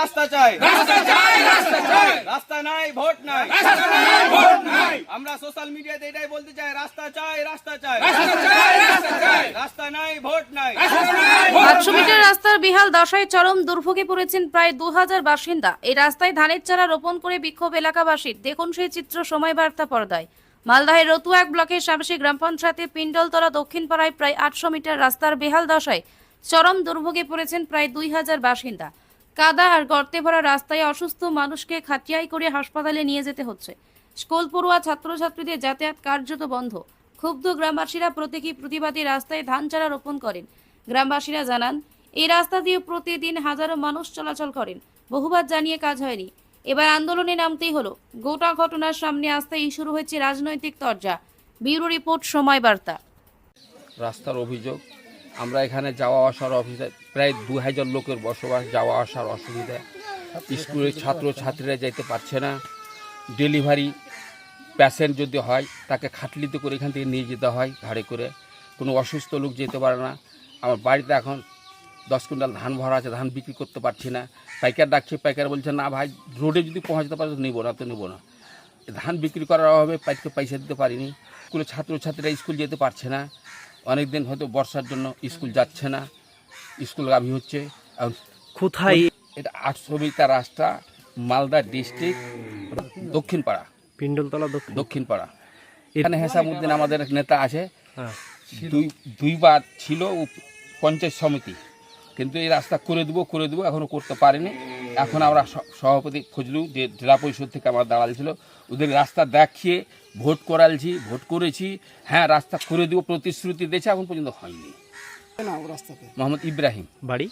রাস্তা চাই। রাস্তা চাই রাস্তা চাই। রাস্তা নাই ভোট নাই। রাস্তা নাই ভোট নাই। আমরা সোশ্যাল মিডিয়াতে এটাই বলতে চাই রাস্তা চাই রাস্তা চাই। রাস্তা চাই রাস্তা চাই। রাস্তা নাই ভোট নাই। আটশো মিটার রাস্তার বিহাল দশায় চরম দুর্ভোগে পড়েছেন প্রায় দু হাজার বাসিন্দা। এই রাস্তায় ধানের চারা রোপণ করে বিক্ষোভ এলাকাবাসীর। দেখুন সেই চিত্র সময় বার্তা পর্দায়। মালদাহের রতুয়া এক ব্লকের শামসি গ্রাম পঞ্চায়েতে পিণ্ডলতলা দক্ষিণ পাড়ায় প্রায় আটশো মিটার রাস্তার বেহাল দশায় চরম দুর্ভোগে পড়েছেন প্রায় দুই হাজার বাসিন্দা। কাদা আর গর্তে ভরা রাস্তায় অসুস্থ মানুষকে খাটিয়াই করে হাসপাতালে নিয়ে যেতে হচ্ছে। স্কুল পড়ুয়া ছাত্রছাত্রীদের যাতায়াত কার্যত বন্ধ। ক্ষুব্ধ গ্রামবাসীরা প্রতীকী প্রতিবাদী রাস্তায় ধান চারা রোপণ করেন। গ্রামবাসীরা জানান, এই রাস্তা দিয়ে প্রতিদিন হাজারো মানুষ চলাচল করেন। বহুবার জানিয়ে কাজ হয়নি। এবার আন্দোলনে নামতেই হলো। গোটা ঘটনার সামনে আসতেই শুরু হয়েছে রাজনৈতিক তরজা। ব্যুরো রিপোর্ট, সময় বার্তা। রাস্তার অভিযোগ আমরা এখানে যাওয়া আসার অফিসে প্রায় দু হাজার লোকের বসবাস, যাওয়া আসার অসুবিধা। স্কুলের ছাত্র ছাত্রীরা যেতে পারছে না। ডেলিভারি প্যাসেন্ট যদি হয়, তাকে খাটলিতে করে এখান থেকে নিয়ে যেতে হয় গাড়ি করে। কোনো অসুস্থ লোক যেতে পারে না। আমার বাড়িতে এখন দশ কুইন্টাল ধান ভরা আছে, ধান বিক্রি করতে পারছি না। পাইকার ডাকছে, পাইকার বলছে, না ভাই, রোডে যদি পৌঁছাতে পারে, তো নেব না, তো নেব না। ধান বিক্রি করার অভাবে পাইকে পয়সা দিতে পারিনি। স্কুলে ছাত্রছাত্রীরা স্কুল যেতে পারছে না। অনেক দিন হয়তো বর্ষার জন্য স্কুল যাচ্ছে না স্কুল গাভী হচ্ছে। আর কোথায়? এটা আটশো মিটার রাস্তা মালদা ডিস্ট্রিক্ট দক্ষিণ পাড়া পিন্ডলতলা দক্ষিণ। দক্ষিণ পাড়া এখানে হেসামুদ্দিন আমাদের নেতা আছে। হ্যাঁ। দুই দুইবার ছিল পঞ্চায়েত সমিতি। কিন্তু এই রাস্তা করে দেবো করে দেবো এখনও করতে পারিনি। এখন আমরা স- সভাপতি খুঁজলু যে জেলা পরিষদ থেকে আমার দাঁড়াল ছিল। ওদের রাস্তা দেখিয়ে ভোট করালছি ভোট করেছি। হ্যাঁ রাস্তা করে দেবো প্রতিশ্রুতি দিয়েছে এখন পর্যন্ত হয়নি। মোহাম্মদ ইব্রাহিম। বাড়ি?